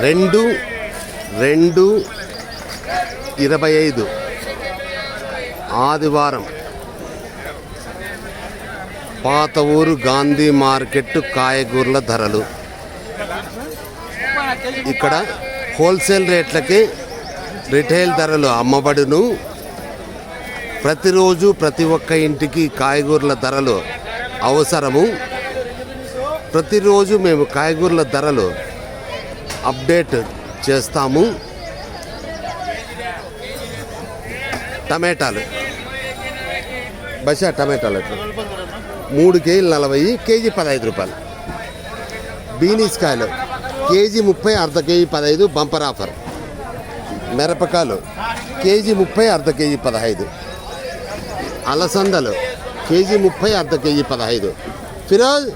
రెండు రెండు ఇరవై ఐదు. ఆదివారం. పాత ఊరు గాంధీ మార్కెట్ కాయగూరల ధరలు. ఇక్కడ హోల్సేల్ రేట్లకి రిటైల్ ధరలు అమ్మబడును. ప్రతిరోజు ప్రతి ఒక్క ఇంటికి కాయగూరల ధరలు అవసరము. ప్రతిరోజు మేము కాయగూరల ధరలు అప్డేట్ చేస్తాము. టమాటాలు. బసా టమాటాలు ఎట్లా? మూడు కేజీలు నలభై కేజీ పదహైదు రూపాయలు. బీనీస్ కాయలు కేజీ ముప్పై అర్ధ కేజీ పదహైదు బంపర్ ఆఫర్. మిరపకాయలు కేజీ ముప్పై అర్ధ కేజీ పదహైదు. అలసందలు కేజీ ముప్పై అర్ధ కేజీ పదహైదు. ఫిరోజ్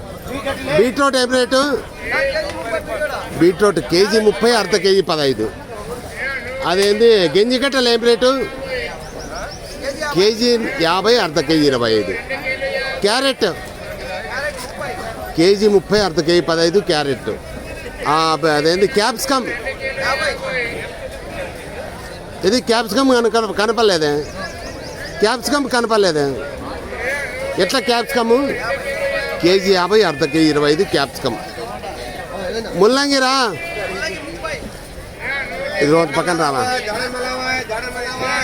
బీట్రూట్ ఏం రేటు? బీట్రూట్ కేజీ ముప్పై అర్ధ కేజీ పదహైదు. అదేంది? గెంజికట్టలు ఏం రేటు? కేజీ యాభై అర్ధ కేజీ ఇరవై ఐదు. క్యారెట్? కేజీ ముప్పై అర్ధ కేజీ పదహైదు క్యారెట్. అదేంది? క్యాప్సికమ్. ఇది క్యాప్సికమ్ కనుక కనపడలేదే. క్యాప్సికమ్ కనపడలేదే. ఎట్లా క్యాప్సికము? కేజీ యాభై అర్ధ కేజీ ఇరవై ఐదు క్యాప్సికమ్. ముల్లంగిరా? ఇది రోజు పక్కన రావా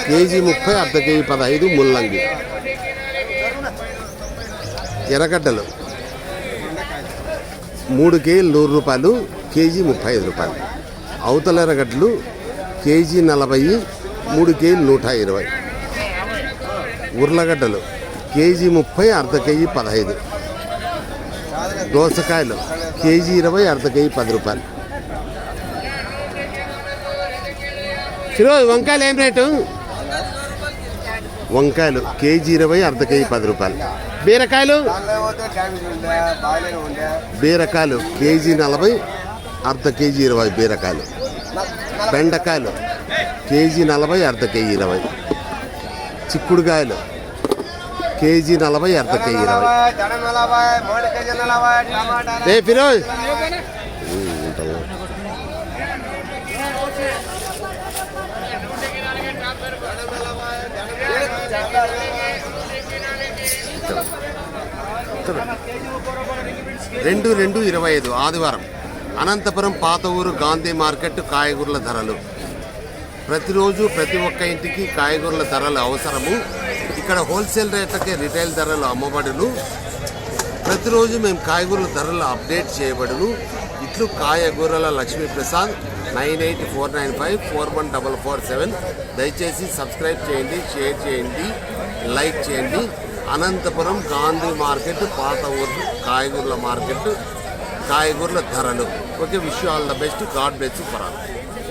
కేజీ ముప్పై అర్ధ కేజీ పదహైదు ముల్లంగి. ఎర్రగడ్డలు. మూడు కేజీలు నూరు రూపాయలు కేజీ ముప్పై ఐదు రూపాయలు. అవతల ఎర్రగడ్డలు కేజీ నలభై మూడు కేజీలు నూట ఇరవై. ఉర్లగడ్డలు కేజీ ముప్పై అర్ధ కేజీ పదహైదు. దోసకాయలు. కేజీ ఇరవై అర్ధ కేజీ పది రూపాయలు. ఈరోజు వంకాయలు ఏం రేటు? వంకాయలు కేజీ ఇరవై అర్ధ కేజీ పది రూపాయలు. బీరకాయలు? బీరకాయలు కేజీ నలభై అర్ధ కేజీ ఇరవై బీరకాయలు. బెండకాయలు కేజీ నలభై అర్ధ కేజీ ఇరవై. చిక్కుడుకాయలు కేజీ నలభై అర్ధ కేజీ ఇరవై. ఏ ఫిరోజ్! రెండు రెండు ఇరవై ఐదు ఆదివారం. అనంతపురం పాత ఊరు గాంధీ మార్కెట్ కాయగూరల ధరలు. ప్రతిరోజు ప్రతి ఒక్క ఇంటికి కాయగూరల ధరలు అవసరము. ఇక్కడ హోల్సేల్ రేట్లకే రిటైల్ ధరలు అమ్మబడును. ప్రతిరోజు మేము కాయగూరల ధరలు అప్డేట్ చేయబడును. ఇట్లు కాయగూరల Lakshmiprasad nine eight four nine five four one double four seven. దయచేసి సబ్స్క్రైబ్ చేయండి షేర్ చేయండి లైక్ చేయండి. అనంతపురం గాంధీ మార్కెట్ పాత ఊరు కాయగూరల మార్కెట్ కాయగూరల ధరలు. Okay wish all the best. God bless for all.